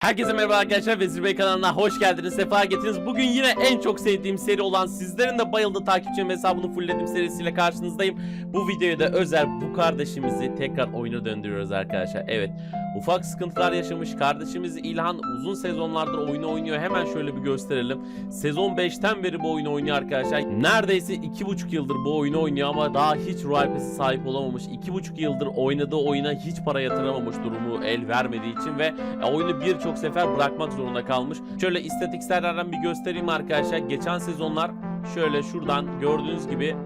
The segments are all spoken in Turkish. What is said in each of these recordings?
Herkese merhaba arkadaşlar Vezir Bey kanalına hoş geldiniz, sefa getirdiniz. Bugün yine en çok sevdiğim seri olan sizlerin de bayıldığı takipçim hesabını fullledim serisiyle karşınızdayım. Bu videoya da özel bu kardeşimizi tekrar oyuna döndürüyoruz arkadaşlar. Evet, ufak sıkıntılar yaşamış kardeşimiz İlhan uzun sezonlardır oyunu oynuyor. Hemen şöyle bir gösterelim. Sezon 5'ten beri bu oyunu oynuyor arkadaşlar. Neredeyse 2,5 yıldır bu oyunu oynuyor ama daha hiç Royal Pass'e sahip olamamış. 2,5 yıldır oynadığı oyuna hiç para yatıramamış durumu el vermediği için ve e, oyunu birçok sefer bırakmak zorunda kalmış. Şöyle istatistiklerden bir göstereyim arkadaşlar. Geçen sezonlar şöyle şuradan gördüğünüz gibi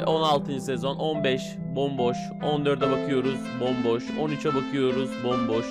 e, 16. sezon 15 bomboş 14'e bakıyoruz bomboş 13'e bakıyoruz bomboş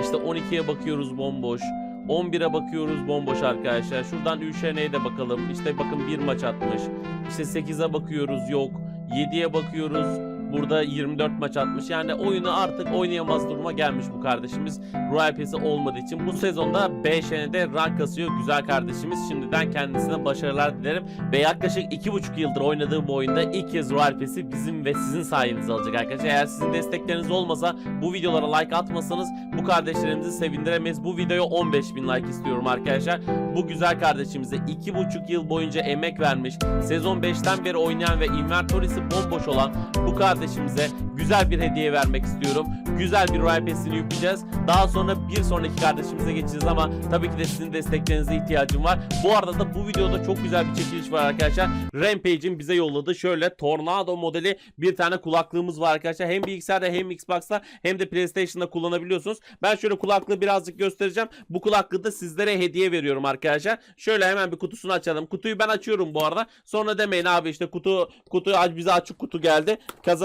işte 12'ye bakıyoruz bomboş 11'e bakıyoruz bomboş arkadaşlar. Şuradan Üşene'ye de bakalım. İşte bakın bir maç atmış. İşte 8'e bakıyoruz yok. 7'ye bakıyoruz. Burada 24 maç atmış. Yani oyunu artık oynayamaz duruma gelmiş bu kardeşimiz. Royal Pass'i olmadığı için bu sezonda 5 de rank kasıyor güzel kardeşimiz. Şimdiden kendisine başarılar dilerim. Ve yaklaşık 2,5 yıldır oynadığı bu oyunda ilk kez Royal Pass'i bizim ve sizin sayenizde alacak arkadaşlar. Eğer sizin destekleriniz olmasa bu videolara like atmasanız bu kardeşlerimizi sevindiremeyiz. Bu videoya 15.000 like istiyorum arkadaşlar. Bu güzel kardeşimize 2,5 yıl boyunca emek vermiş. Sezon 5'ten beri oynayan ve inventory'si bomboş olan bu kardeşimize güzel bir hediye vermek istiyorum. Güzel bir Royal Pass'ini yükleyeceğiz. Daha sonra bir sonraki kardeşimize geçeceğiz ama tabii ki de sizin desteklerinize ihtiyacım var. Bu arada da bu videoda çok güzel bir çekiliş var arkadaşlar. Rampage'in bize yolladığı şöyle Tornado modeli bir tane kulaklığımız var arkadaşlar. Hem bilgisayarda hem Xbox'ta hem de PlayStation'da kullanabiliyorsunuz. Ben şöyle kulaklığı birazcık göstereceğim. Bu kulaklığı da sizlere hediye veriyorum arkadaşlar. Şöyle hemen bir kutusunu açalım. Kutuyu ben açıyorum bu arada. Sonra demeyin abi işte kutu kutu bize açık kutu geldi.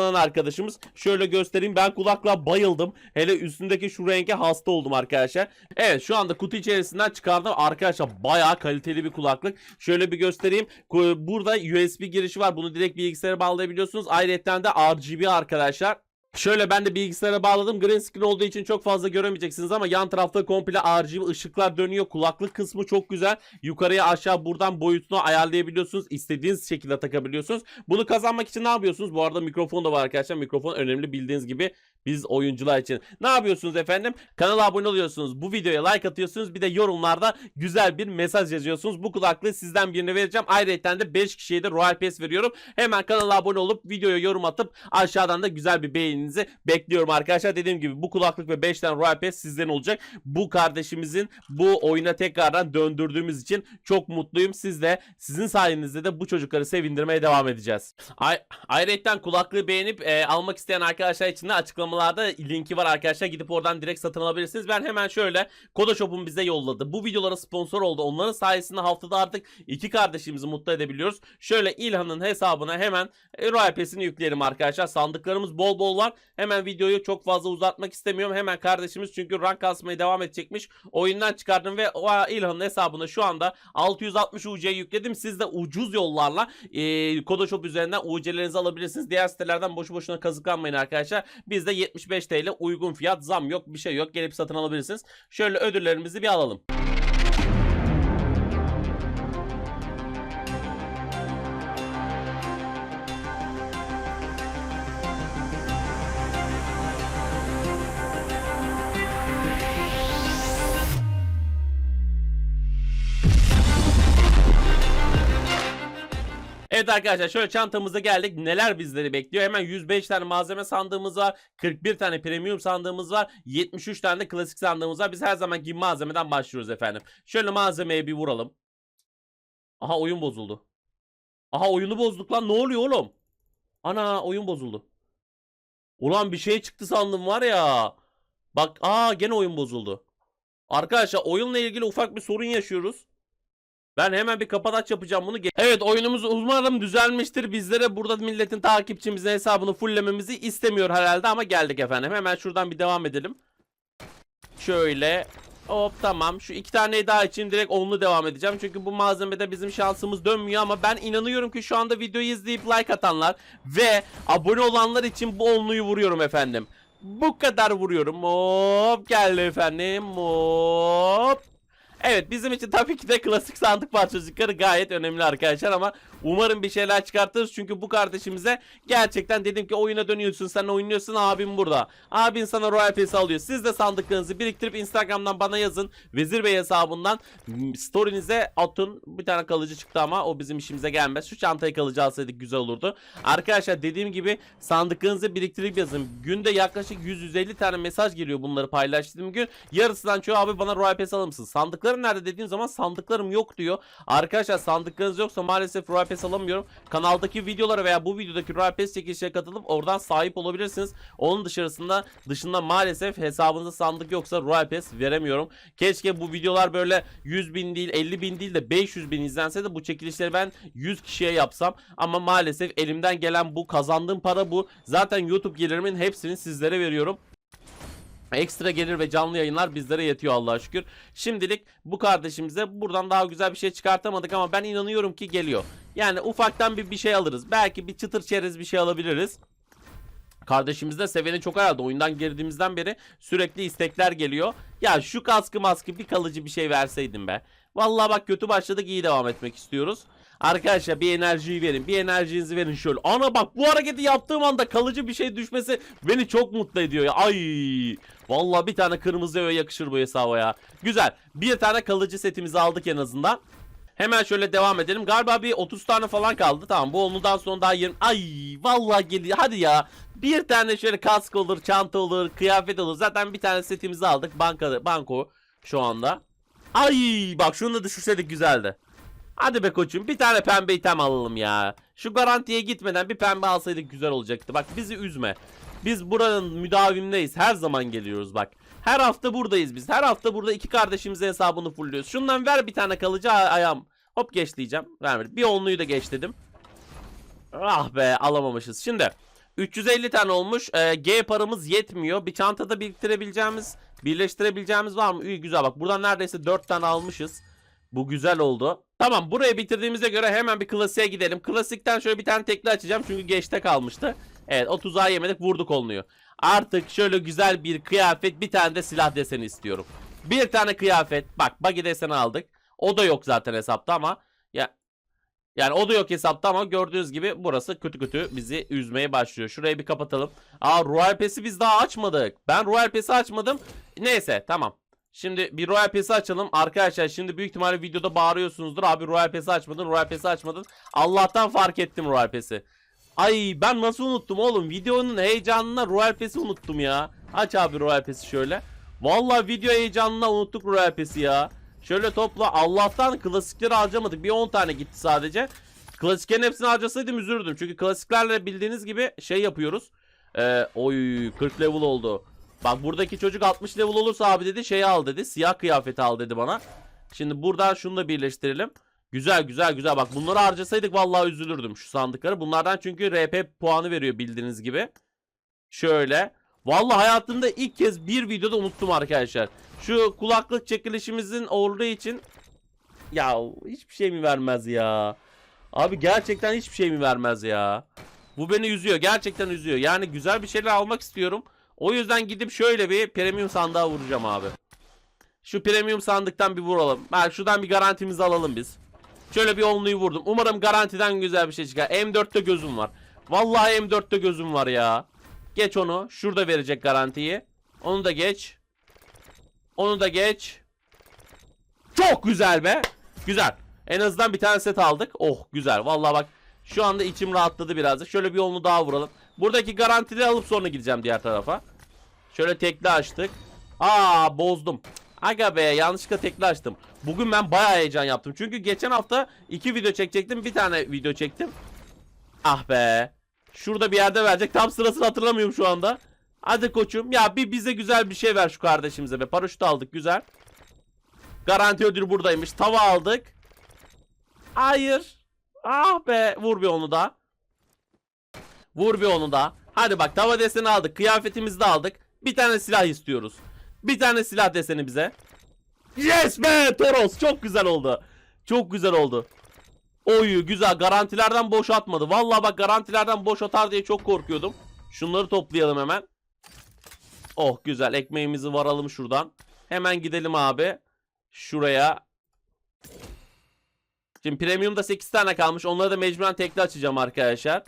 Kazanan arkadaşımız. Şöyle göstereyim. Ben kulaklığa bayıldım. Hele üstündeki şu renge hasta oldum arkadaşlar. Evet şu anda kutu içerisinden çıkardım. Arkadaşlar bayağı kaliteli bir kulaklık. Şöyle bir göstereyim. Burada USB girişi var. Bunu direkt bilgisayara bağlayabiliyorsunuz. Ayrıca de RGB arkadaşlar. Şöyle ben de bilgisayara bağladım. Green screen olduğu için çok fazla göremeyeceksiniz ama yan tarafta komple RGB ışıklar dönüyor. Kulaklık kısmı çok güzel. Yukarıya aşağı buradan boyutunu ayarlayabiliyorsunuz. İstediğiniz şekilde takabiliyorsunuz. Bunu kazanmak için ne yapıyorsunuz? Bu arada mikrofon da var arkadaşlar. Mikrofon önemli bildiğiniz gibi biz oyuncular için. Ne yapıyorsunuz efendim? Kanala abone oluyorsunuz. Bu videoya like atıyorsunuz. Bir de yorumlarda güzel bir mesaj yazıyorsunuz. Bu kulaklığı sizden birine vereceğim. Ayrıca de 5 kişiye de Royal Pass veriyorum. Hemen kanala abone olup videoya yorum atıp aşağıdan da güzel bir beğeninizi bekliyorum arkadaşlar. Dediğim gibi bu kulaklık ve 5 tane Royal Pass sizden olacak. Bu kardeşimizin bu oyuna tekrardan döndürdüğümüz için çok mutluyum. Siz de sizin sayenizde de bu çocukları sevindirmeye devam edeceğiz. Ay ayrıca kulaklığı beğenip e, almak isteyen arkadaşlar için de açıklamalarda linki var arkadaşlar. Gidip oradan direkt satın alabilirsiniz. Ben hemen şöyle Koda Shop'un bize yolladı. Bu videolara sponsor oldu. Onların sayesinde haftada artık iki kardeşimizi mutlu edebiliyoruz. Şöyle İlhan'ın hesabına hemen e, Royal Pass'ini yükleyelim arkadaşlar. Sandıklarımız bol bol var. Hemen videoyu çok fazla uzatmak istemiyorum. Hemen kardeşimiz çünkü rank kasmaya devam edecekmiş. Oyundan çıkardım ve İlhan'ın hesabına şu anda 660 UC yükledim. Siz de ucuz yollarla e, Koda Shop üzerinden UC'lerinizi alabilirsiniz. Diğer sitelerden boşu boşuna kazıklanmayın arkadaşlar. Bizde 75 TL uygun fiyat zam yok bir şey yok. Gelip satın alabilirsiniz. Şöyle ödüllerimizi bir alalım. Evet arkadaşlar şöyle çantamıza geldik. Neler bizleri bekliyor? Hemen 105 tane malzeme sandığımız var. 41 tane premium sandığımız var. 73 tane de klasik sandığımız var. Biz her zaman gibi malzemeden başlıyoruz efendim. Şöyle malzemeye bir vuralım. Aha oyun bozuldu. Aha oyunu bozduk lan. Ne oluyor oğlum? Ana oyun bozuldu. Ulan bir şey çıktı sandım var ya. Bak aa gene oyun bozuldu. Arkadaşlar oyunla ilgili ufak bir sorun yaşıyoruz. Ben hemen bir kapataç yapacağım bunu. Evet oyunumuz umarım düzelmiştir. Bizlere burada milletin takipçimizin hesabını fulllememizi istemiyor herhalde ama geldik efendim. Hemen şuradan bir devam edelim. Şöyle. Hop tamam. Şu iki taneyi daha için direkt onlu devam edeceğim. Çünkü bu malzemede bizim şansımız dönmüyor ama ben inanıyorum ki şu anda videoyu izleyip like atanlar ve abone olanlar için bu onluyu vuruyorum efendim. Bu kadar vuruyorum. Hop geldi efendim. Hop. Evet bizim için tabii ki de klasik sandık parçacıkları gayet önemli arkadaşlar ama umarım bir şeyler çıkartırız. Çünkü bu kardeşimize gerçekten dedim ki oyuna dönüyorsun sen oynuyorsun abim burada. Abin sana Royal Pass alıyor. Siz de sandıklarınızı biriktirip Instagram'dan bana yazın. Vezir Bey hesabından story'nize atın. Bir tane kalıcı çıktı ama o bizim işimize gelmez. Şu çantayı kalıcı alsaydık güzel olurdu. Arkadaşlar dediğim gibi sandıklarınızı biriktirip yazın. Günde yaklaşık 100-150 tane mesaj geliyor bunları paylaştığım gün. Yarısından çoğu abi bana Royal Pass alır mısın? Sandıklarım nerede dediğim zaman sandıklarım yok diyor. Arkadaşlar sandıklarınız yoksa maalesef Royal Pass alamıyorum. Kanaldaki videolara veya bu videodaki Royal Pass çekilişine katılıp oradan sahip olabilirsiniz. Onun dışarısında dışında maalesef hesabınızda sandık yoksa Royal Pass veremiyorum. Keşke bu videolar böyle 100 bin değil 50 bin değil de 500 bin izlense de bu çekilişleri ben 100 kişiye yapsam. Ama maalesef elimden gelen bu kazandığım para bu. Zaten YouTube gelirimin hepsini sizlere veriyorum. Ekstra gelir ve canlı yayınlar bizlere yetiyor Allah'a şükür. Şimdilik bu kardeşimize buradan daha güzel bir şey çıkartamadık ama ben inanıyorum ki geliyor. Yani ufaktan bir bir şey alırız. Belki bir çıtır çerez bir şey alabiliriz. Kardeşimiz de seveni çok herhalde. Oyundan girdiğimizden beri sürekli istekler geliyor. Ya şu kaskı maskı bir kalıcı bir şey verseydin be. Vallahi bak kötü başladık iyi devam etmek istiyoruz. Arkadaşlar bir enerjiyi verin. Bir enerjinizi verin şöyle. Ana bak bu hareketi yaptığım anda kalıcı bir şey düşmesi beni çok mutlu ediyor ya. Ay Vallahi bir tane kırmızı öğe yakışır bu hesaba ya. Güzel. Bir tane kalıcı setimizi aldık en azından. Hemen şöyle devam edelim. Galiba bir 30 tane falan kaldı. Tamam bu ondan sonra daha 20. Ay vallahi geliyor. Hadi ya. Bir tane şöyle kask olur, çanta olur, kıyafet olur. Zaten bir tane setimizi aldık. Banka, banko şu anda. Ay bak şunu da düşürseydik güzeldi. Hadi be koçum bir tane pembe item alalım ya. Şu garantiye gitmeden bir pembe alsaydık güzel olacaktı. Bak bizi üzme. Biz buranın müdavimdeyiz. Her zaman geliyoruz bak. Her hafta buradayız biz. Her hafta burada iki kardeşimize hesabını fullüyoruz. Şundan ver bir tane kalıcı ay- ayağım. Hop geç diyeceğim. Vermedim. Bir onluyu da geç dedim. Ah be alamamışız. Şimdi 350 tane olmuş. Ee, G paramız yetmiyor. Bir çantada biriktirebileceğimiz, birleştirebileceğimiz var mı? İyi güzel bak. Buradan neredeyse 4 tane almışız. Bu güzel oldu. Tamam burayı bitirdiğimize göre hemen bir klasiğe gidelim. Klasikten şöyle bir tane tekli açacağım çünkü geçte kalmıştı. Evet o tuzağı yemedik vurduk oluyor. Artık şöyle güzel bir kıyafet bir tane de silah deseni istiyorum. Bir tane kıyafet bak buggy deseni aldık. O da yok zaten hesapta ama ya yani o da yok hesapta ama gördüğünüz gibi burası kötü kötü bizi üzmeye başlıyor. Şurayı bir kapatalım. Aa Royal Pass'i biz daha açmadık. Ben Royal Pass'i açmadım. Neyse tamam. Şimdi bir Royal Pass'i açalım. Arkadaşlar şimdi büyük ihtimalle videoda bağırıyorsunuzdur. Abi Royal Pass'i açmadın, Royal Pass'i açmadın. Allah'tan fark ettim Royal Pass'i. Ay ben nasıl unuttum oğlum? Videonun heyecanına Royal Pass'i unuttum ya. Aç abi Royal Pass'i şöyle. Vallahi video heyecanına unuttuk Royal Pass'i ya. Şöyle topla. Allah'tan klasikleri harcamadık. Bir 10 tane gitti sadece. Klasiklerin hepsini harcasaydım üzülürdüm. Çünkü klasiklerle bildiğiniz gibi şey yapıyoruz. Ee, oy 40 level oldu. Bak buradaki çocuk 60 level olursa abi dedi şeyi al dedi. Siyah kıyafeti al dedi bana. Şimdi buradan şunu da birleştirelim. Güzel güzel güzel. Bak bunları harcasaydık vallahi üzülürdüm şu sandıkları. Bunlardan çünkü RP puanı veriyor bildiğiniz gibi. Şöyle. Vallahi hayatımda ilk kez bir videoda unuttum arkadaşlar. Şu kulaklık çekilişimizin olduğu için ya hiçbir şey mi vermez ya? Abi gerçekten hiçbir şey mi vermez ya? Bu beni üzüyor. Gerçekten üzüyor. Yani güzel bir şeyler almak istiyorum. O yüzden gidip şöyle bir premium sandığa vuracağım abi. Şu premium sandıktan bir vuralım. Ha, şuradan bir garantimizi alalım biz. Şöyle bir onluyu vurdum. Umarım garantiden güzel bir şey çıkar. M4'te gözüm var. Vallahi M4'te gözüm var ya. Geç onu. Şurada verecek garantiyi. Onu da geç. Onu da geç. Çok güzel be. Güzel. En azından bir tane set aldık. Oh güzel. Vallahi bak şu anda içim rahatladı birazcık. Şöyle bir onlu daha vuralım. Buradaki garantili alıp sonra gideceğim diğer tarafa. Şöyle tekli açtık. Aa bozdum. Aga be yanlışlıkla tekli açtım. Bugün ben bayağı heyecan yaptım. Çünkü geçen hafta iki video çekecektim. Bir tane video çektim. Ah be. Şurada bir yerde verecek. Tam sırasını hatırlamıyorum şu anda. Hadi koçum. Ya bir bize güzel bir şey ver şu kardeşimize be. Paraşüt aldık güzel. Garanti ödülü buradaymış. Tava aldık. Hayır. Ah be. Vur bir onu da. Vur bir onu da. Hadi bak tava deseni aldık. Kıyafetimizi de aldık. Bir tane silah istiyoruz. Bir tane silah deseni bize. Yes be Toros. Çok güzel oldu. Çok güzel oldu. Oyu güzel. Garantilerden boş atmadı. Vallahi bak garantilerden boş atar diye çok korkuyordum. Şunları toplayalım hemen. Oh güzel. Ekmeğimizi varalım şuradan. Hemen gidelim abi. şuraya Şimdi premium'da 8 tane kalmış. Onları da mecburen tekli açacağım arkadaşlar.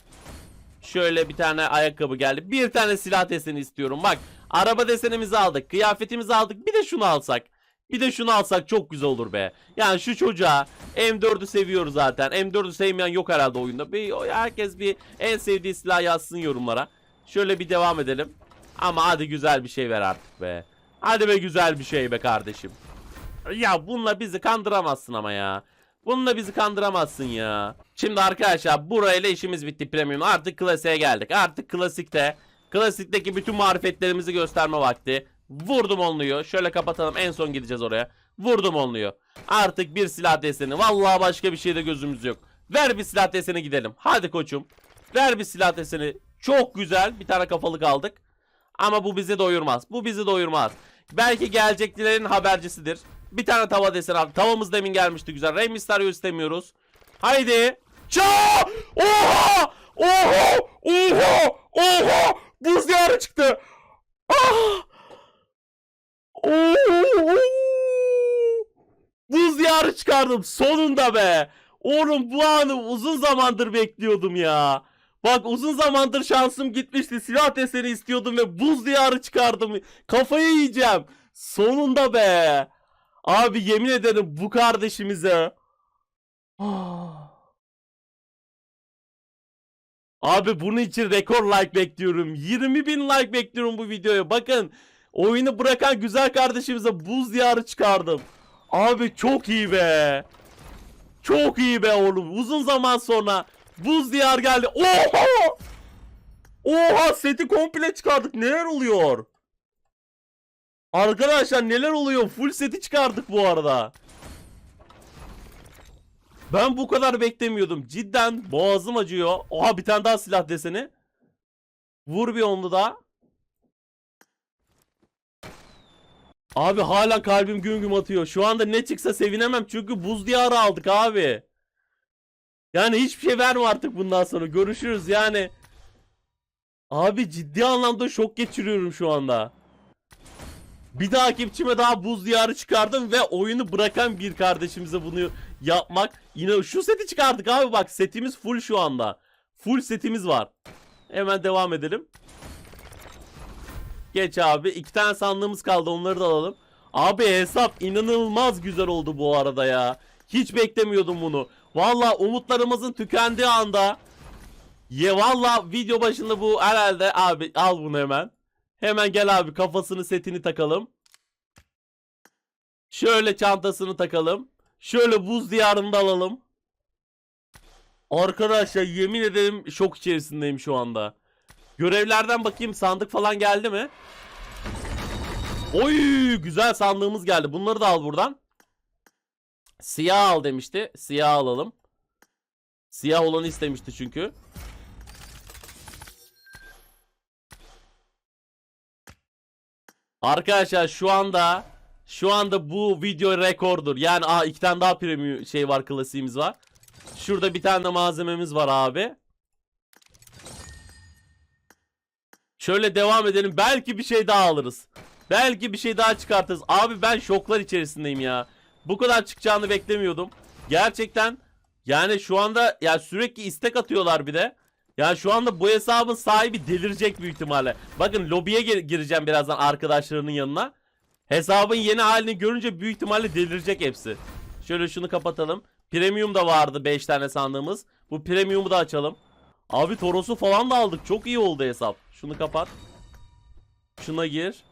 Şöyle bir tane ayakkabı geldi. Bir tane silah deseni istiyorum. Bak araba desenimizi aldık. Kıyafetimizi aldık. Bir de şunu alsak. Bir de şunu alsak çok güzel olur be. Yani şu çocuğa M4'ü seviyoruz zaten. M4'ü sevmeyen yok herhalde oyunda. Bir, herkes bir en sevdiği silah yazsın yorumlara. Şöyle bir devam edelim. Ama hadi güzel bir şey ver artık be. Hadi be güzel bir şey be kardeşim. Ya bununla bizi kandıramazsın ama ya. Bununla bizi kandıramazsın ya. Şimdi arkadaşlar burayla işimiz bitti premium. Artık klasiğe geldik. Artık klasikte klasikteki bütün marifetlerimizi gösterme vakti. Vurdum onluyor. Şöyle kapatalım. En son gideceğiz oraya. Vurdum onluyor. Artık bir silah deseni. Vallahi başka bir şeyde gözümüz yok. Ver bir silah deseni gidelim. Hadi koçum. Ver bir silah deseni. Çok güzel. Bir tane kafalık aldık. Ama bu bizi doyurmaz. Bu bizi doyurmaz. Belki geleceklerin habercisidir. Bir tane tava desen abi. Tavamız demin gelmişti güzel. Rey Mysterio istemiyoruz. Haydi. Ça! Oha! Oha! Oha! Oha! Buz diyarı çıktı. Ah! Oo! Buz diyarı çıkardım sonunda be. Oğlum bu anı uzun zamandır bekliyordum ya. Bak uzun zamandır şansım gitmişti. Silah deseni istiyordum ve buz diyarı çıkardım. Kafayı yiyeceğim. Sonunda be. Abi yemin ederim bu kardeşimize. Abi bunun için rekor like bekliyorum. 20 bin like bekliyorum bu videoya. Bakın oyunu bırakan güzel kardeşimize buz diyarı çıkardım. Abi çok iyi be. Çok iyi be oğlum. Uzun zaman sonra buz diyar geldi. Oha! Oha seti komple çıkardık. Neler oluyor? Arkadaşlar neler oluyor? Full seti çıkardık bu arada. Ben bu kadar beklemiyordum. Cidden boğazım acıyor. Oha bir tane daha silah deseni. Vur bir onu da. Abi hala kalbim güm güm atıyor. Şu anda ne çıksa sevinemem çünkü buz diyarı aldık abi. Yani hiçbir şey verme artık bundan sonra. Görüşürüz yani. Abi ciddi anlamda şok geçiriyorum şu anda. Bir takipçime daha buz diyarı çıkardım ve oyunu bırakan bir kardeşimize bunu yapmak. Yine şu seti çıkardık abi bak setimiz full şu anda. Full setimiz var. Hemen devam edelim. Geç abi. iki tane sandığımız kaldı onları da alalım. Abi hesap inanılmaz güzel oldu bu arada ya. Hiç beklemiyordum bunu. Valla umutlarımızın tükendiği anda. Ye valla video başında bu herhalde abi al bunu hemen. Hemen gel abi kafasını setini takalım. Şöyle çantasını takalım. Şöyle buz diyarında alalım. Arkadaşlar yemin ederim şok içerisindeyim şu anda. Görevlerden bakayım sandık falan geldi mi? Oy güzel sandığımız geldi. Bunları da al buradan. Siyah al demişti. Siyah alalım. Siyah olanı istemişti çünkü. Arkadaşlar şu anda şu anda bu video rekordur. Yani aa iki tane daha premium şey var klasiğimiz var. Şurada bir tane de malzememiz var abi. Şöyle devam edelim. Belki bir şey daha alırız. Belki bir şey daha çıkartırız. Abi ben şoklar içerisindeyim ya. Bu kadar çıkacağını beklemiyordum. Gerçekten yani şu anda ya sürekli istek atıyorlar bir de. Ya şu anda bu hesabın sahibi delirecek büyük ihtimalle. Bakın lobiye gir- gireceğim birazdan arkadaşlarının yanına. Hesabın yeni halini görünce büyük ihtimalle delirecek hepsi. Şöyle şunu kapatalım. Premium da vardı 5 tane sandığımız. Bu premium'u da açalım. Abi Toros'u falan da aldık. Çok iyi oldu hesap. Şunu kapat. Şuna gir.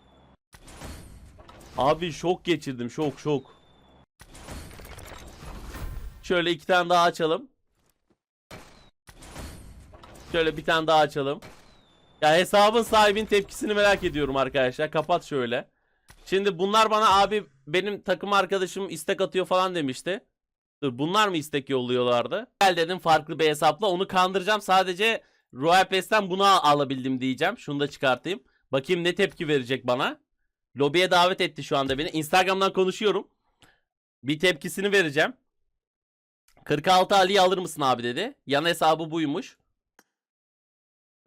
Abi şok geçirdim. Şok şok. Şöyle iki tane daha açalım. Şöyle bir tane daha açalım. Ya hesabın sahibinin tepkisini merak ediyorum arkadaşlar. Kapat şöyle. Şimdi bunlar bana abi benim takım arkadaşım istek atıyor falan demişti. Dur bunlar mı istek yolluyorlardı? Gel dedim farklı bir hesapla onu kandıracağım. Sadece Royal Pass'ten bunu alabildim diyeceğim. Şunu da çıkartayım. Bakayım ne tepki verecek bana. Lobiye davet etti şu anda beni. Instagram'dan konuşuyorum. Bir tepkisini vereceğim. 46 Ali'yi alır mısın abi dedi. Yan hesabı buymuş.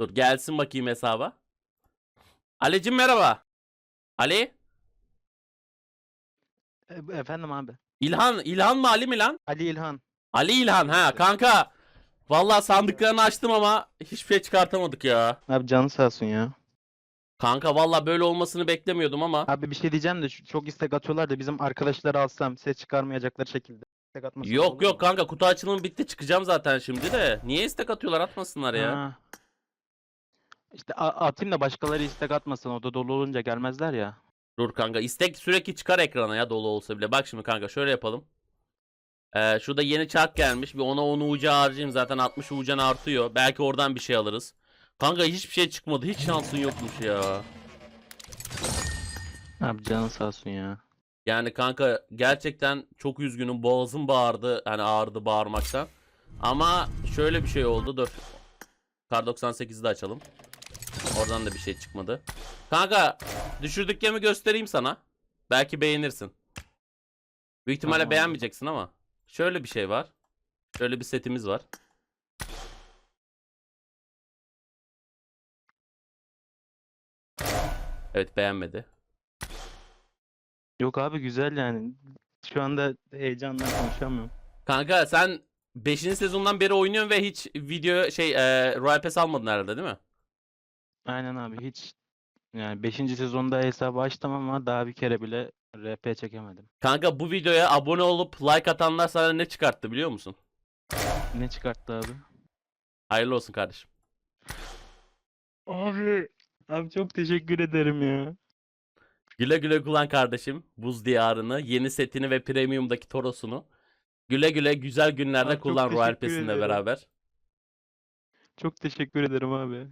Dur gelsin bakayım hesaba. Ali'cim merhaba. Ali? E- efendim abi. İlhan, İlhan mı Ali mi lan? Ali İlhan. Ali İlhan ha kanka. Vallahi sandıklarını açtım ama hiçbir şey çıkartamadık ya. Abi canı sağ olsun ya. Kanka vallahi böyle olmasını beklemiyordum ama. Abi bir şey diyeceğim de şu- çok istek atıyorlar da bizim arkadaşları alsam ses çıkarmayacakları şekilde. İstek atmasın Yok yok kanka kutu açılımı bitti çıkacağım zaten şimdi de. Niye istek atıyorlar atmasınlar ya. İşte a- atayım da başkaları istek atmasın. O da dolu olunca gelmezler ya. Dur kanka istek sürekli çıkar ekrana ya dolu olsa bile. Bak şimdi kanka şöyle yapalım. Ee, şurada yeni çark gelmiş. Bir ona 10 uca harcayayım zaten 60 ucan artıyor. Belki oradan bir şey alırız. Kanka hiçbir şey çıkmadı. Hiç şansın yokmuş ya. Abi canı sağ olsun ya. Yani kanka gerçekten çok üzgünüm. Boğazım bağırdı. Hani ağrıdı bağırmaktan. Ama şöyle bir şey oldu. Dur. Kar 98'i de açalım. Oradan da bir şey çıkmadı. Kanka düşürdük gemi göstereyim sana. Belki beğenirsin. Büyük ihtimalle Tamam beğenmeyeceksin ama. Şöyle bir şey var. Şöyle bir setimiz var. Evet beğenmedi. Yok abi güzel yani. Şu anda heyecandan konuşamıyorum. Kanka sen 5. sezondan beri oynuyorsun ve hiç video şey e, Royal Pass almadın herhalde değil mi? Aynen abi hiç yani 5. sezonda hesabı açtım ama daha bir kere bile RP çekemedim. Kanka bu videoya abone olup like atanlar sana ne çıkarttı biliyor musun? Ne çıkarttı abi? Hayırlı olsun kardeşim. Abi abi çok teşekkür ederim ya. Güle güle kullan kardeşim. Buz diyarını, yeni setini ve premium'daki torosunu. Güle güle güzel günlerde Abi çok kullan Royal teşekkür Pass'inle ederim. beraber. Çok teşekkür ederim abi.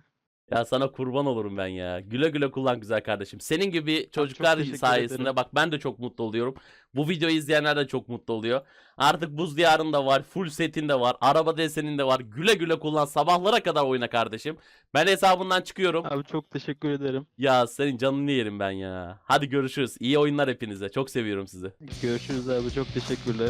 Ya sana kurban olurum ben ya. Güle güle kullan güzel kardeşim. Senin gibi çocuklar teşekkür sayesinde ederim. bak ben de çok mutlu oluyorum. Bu videoyu izleyenler de çok mutlu oluyor. Artık buz diyarında var, full setin de var, araba desenin de var. Güle güle kullan sabahlara kadar oyna kardeşim. Ben hesabından çıkıyorum. Abi çok teşekkür ederim. Ya senin canını yerim ben ya. Hadi görüşürüz. İyi oyunlar hepinize. Çok seviyorum sizi. Görüşürüz abi çok teşekkürler.